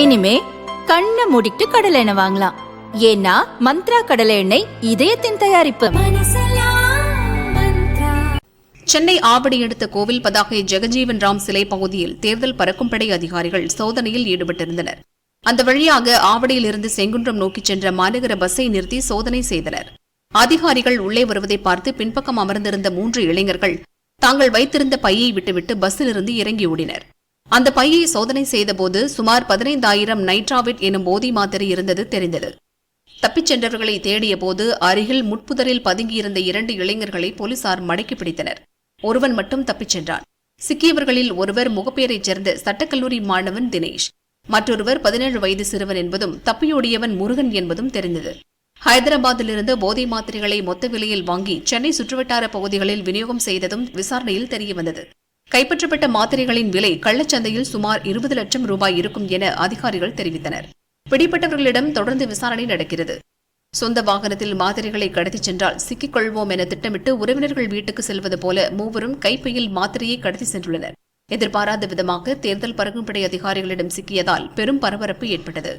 இனிமே கண்ண மூடிட்டு கடலை எண்ணெய் வாங்கலாம். ஏன்னா மந்த்ரா கடலை எண்ணெய் இதயத்தின் தயாரிப்பு. சென்னை ஆவடி அடுத்த கோவில் பதாகை ஜெகஜீவன் ராம் சிலை பகுதியில் தேர்தல் பறக்கும் படை அதிகாரிகள் சோதனையில் ஈடுபட்டிருந்தனர். அந்த வழியாக ஆவடியிலிருந்து செங்குன்றம் நோக்கிச் சென்ற மாநகர பஸ்ஸை நிறுத்தி சோதனை செய்தனர். அதிகாரிகள் உள்ளே வருவதை பார்த்து பின்பக்கம் அமர்ந்திருந்த மூன்று இளைஞர்கள் தாங்கள் வைத்திருந்த பையை விட்டுவிட்டு பஸ்ஸிலிருந்து இறங்கி ஓடினர். அந்த பையை சோதனை செய்தபோது சுமார் பதினைந்தாயிரம் நைட்ராவிட் எனும் போதி மாத்திரை இருந்தது தெரிந்தது. தப்பிச் சென்றவர்களை தேடிய போது அருகில் முட்புதரில் பதுங்கியிருந்த இரண்டு இளைஞர்களை போலீசார் மடக்கி பிடித்தனர். ஒருவன் மட்டும் தப்பிச் சென்றான். சிக்கியவர்களில் ஒருவர் முகப்பேரைச் சேர்ந்த சட்டக்கல்லூரி மாணவன் தினேஷ். மற்றொருவர் பதினேழு வயது சிறுவன் என்பதும் தப்பியோடியவன் முருகன் என்பதும் தெரிந்தது. ஹைதராபாத்திலிருந்து போதை மாத்திரைகளை மொத்த விலையில் வாங்கி சென்னை சுற்றுவட்டார பகுதிகளில் விநியோகம் செய்ததும் விசாரணையில் தெரியவந்தது. கைப்பற்றப்பட்ட மாத்திரைகளின் விலை கள்ளச்சந்தையில் சுமார் இருபது லட்சம் ரூபாய் இருக்கும் என அதிகாரிகள் தெரிவித்தனர். பிடிப்பட்டவர்களிடம் தொடர்ந்து விசாரணை நடக்கிறது. சொந்த வாகனத்தில் மாத்திரைகளை கடத்திச் சென்றால் சிக்கிக் கொள்வோம் என திட்டமிட்டு உறவினர்கள் வீட்டுக்கு செல்வது போல மூவரும் கைப்பையில் மாத்திரையை கடத்தி சென்றுள்ளனர். எதிர்பாராத விதமாக தேர்தல் பறக்கும்படை அதிகாரிகளிடம் சிக்கியதால் பெரும் பரபரப்பு ஏற்பட்டது.